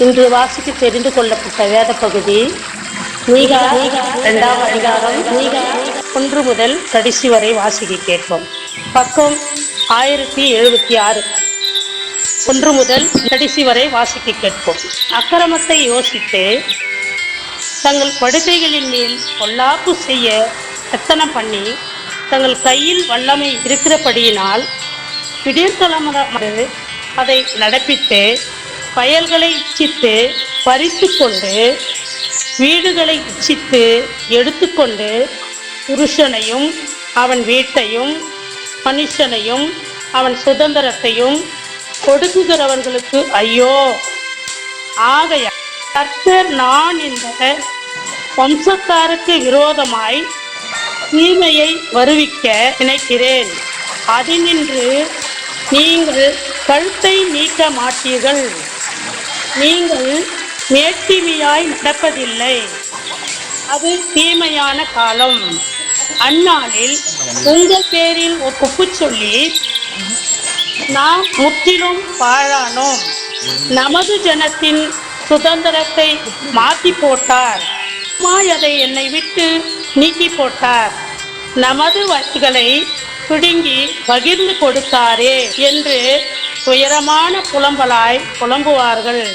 இன்று வாசித்து தெரிந்து கொள்ளப்பட்ட வேத பகுதி நீகா இரண்டாம் அதிகாரம் நீகா ஒன்று முதல் கடைசி வரை வாசிக்க கேட்போம். பக்கம் ஆயிரத்தி எழுபத்தி ஆறு. ஒன்று முதல் கடைசி வரை வாசிக்க கேட்போம். அக்கிரமத்தை யோசித்து தங்கள் படுக்கைகளின் மேல் பொல்லாப்பு செய்ய எத்தனம் பண்ணி தங்கள் கையில் வல்லமை இருக்கிறபடியினால் திடீர்கலமது அதை நடப்பித்து வயல்களை இச்சித்து பறித்து கொண்டு வீடுகளை இச்சித்து எடுத்துக்கொண்டு புருஷனையும் அவன் வீட்டையும் மனுஷனையும் அவன் சுதந்திரத்தையும் கொடுக்குகிறவர்களுக்கு ஐயோ! ஆகைய கர்த்தர் நான் என்ற வம்சத்தாருக்கு விரோதமாய் தீமையை வருவிக்க நினைக்கிறேன். அதினின்று நீங்கள் கழுத்தை நீக்க மாட்டீர்கள். நீங்கள் நேர்த்திமையாய் நடப்பதில்லை. அது தீமையான காலம். அந்நாளில் உங்கள் பேரில் ஒரு குப்பு சொல்லி நாம் முற்றிலும் பாழானோம். நமது ஜனத்தின் சுதந்திரத்தை மாற்றி போட்டார். அதை என்னை விட்டு நீக்கி போட்டார். நமது வசிகளை பிடுங்கி பகிர்ந்து கொடுத்தாரே என்று உயரமான புலம்பலாய் புலம்புவார்கள்.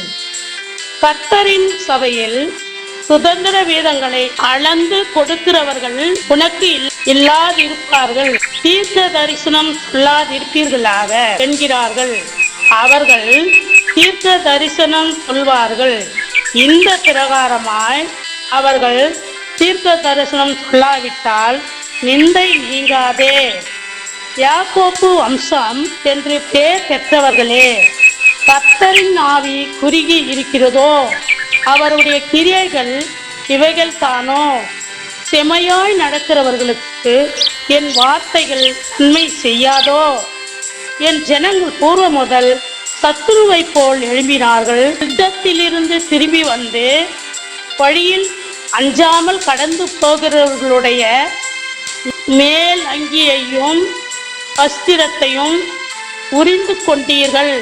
கர்த்தரின் சபையில் சுதந்திர வீதங்களை அளந்து கொடுக்கிறவர்கள் உனக்கு இல்- இல்லாதிருப்பார்கள். தீர்க்க தரிசனம் சொல்லாதிருப்பீர்களாக என்கிறார்கள். அவர்கள் தீர்க்க தரிசனம் சொல்வார்கள். இந்த பிரகாரமாய் அவர்கள் தீர்க்க தரிசனம் சொல்லாவிட்டால் நிந்தை நீங்காதே. யாக்கோப்பு வம்சம் என்று பேர் பெற்றவர்களே கர்த்தரின் ஆவி குறுகி இருக்கிறதோ அவருடைய கிரியைகள் இவைகள் தானோ? செமையாய் நடக்கிறவர்களுக்கு என் வார்த்தைகள் உண்மை செய்யாதோ? என் ஜனங்கள் பூர்வ முதல் சத்துருவை போல் எழும்பினார்கள். யுத்தத்திலிருந்து திரும்பி வந்து வழியில் அஞ்சாமல் கடந்து போகிறவர்களுடைய மேல் அங்கியையும் அஸ்திரத்தையும் உரிந்து கொண்டீர்கள்.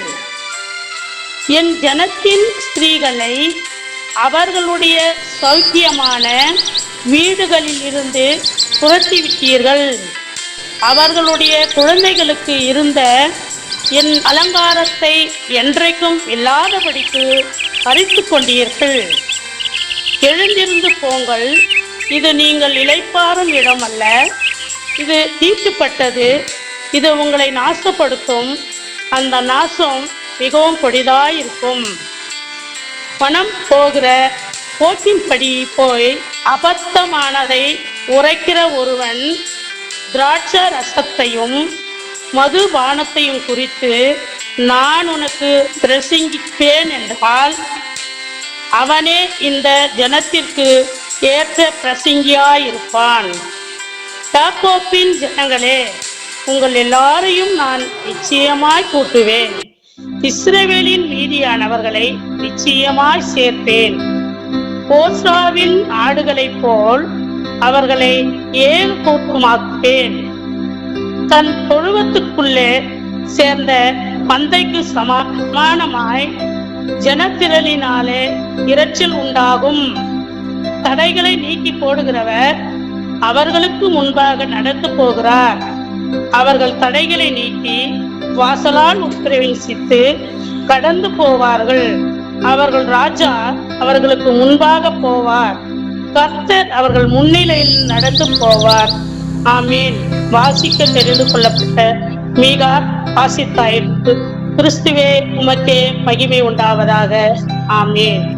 என் ஜனத்தின் ஸ்திரீகளை அவர்களுடைய சௌக்கியமான வீடுகளில் இருந்து துரத்திவிட்டீர்கள். அவர்களுடைய குழந்தைகளுக்கு இருந்த என் அலங்காரத்தை என்றைக்கும் இல்லாதபடிக்கு பறித்து கொண்டீர்கள். எழுந்திருந்து போங்கள். இது நீங்கள் இழைப்பாரும் இடம் அல்ல இது தீட்டுப்பட்டது. இது உங்களை நாசப்படுத்தும். அந்த நாசம் மிகவும் கொடிதாயிருக்கும். பணம் போகிற போக்கின்படி போய் அபத்தமானதை உரைக்கிற ஒருவன் திராட்ச ரசத்தையும் மதுபானத்தையும் குறித்து நான் உனக்கு பிரசங்கிப்பேன் என்றால் அவனே இந்த ஜனத்திற்கு ஏற்ற பிரசங்கியாயிருப்பான். டாக்கோப்பின் ஜனங்களே உங்கள் எல்லாரையும் நான் நிச்சயமாய் கூட்டுவேன். இஸ்ரவேலின் மீதியானவர்களை நிச்சயமாய் சேர்ப்பேன். போஸ்ராவின் ஆடுகளைப் போல் அவர்களை ஏழு கூட்டமாக்குவேன். தன் தொழுவத்துக்குள்ளே சேர்ந்த மந்தைக்கு சமா- சமானமாய் ஜனத்திரளினாலே இரைச்சல் உண்டாகும். தடைகளை நீக்கி போடுகிறவர் அவர்களுக்கு முன்பாக நடந்து போகிறார். அவர்கள் தடைகளை நீக்கி வாசலால் உட்பிரவேசித்து கடந்து போவார்கள். அவர்கள் ராஜா அவர்களுக்கு முன்பாக போவார். கர்த்தர் அவர்கள் முன்னிலையில் நடந்து போவார். ஆமீன். வாசிக்க தெரிந்து கொள்ளப்பட்ட மீகார் ஆசித்தாயிற்கு கிறிஸ்துவே உமக்கே மகிமை உண்டாவதாக. ஆமீன்.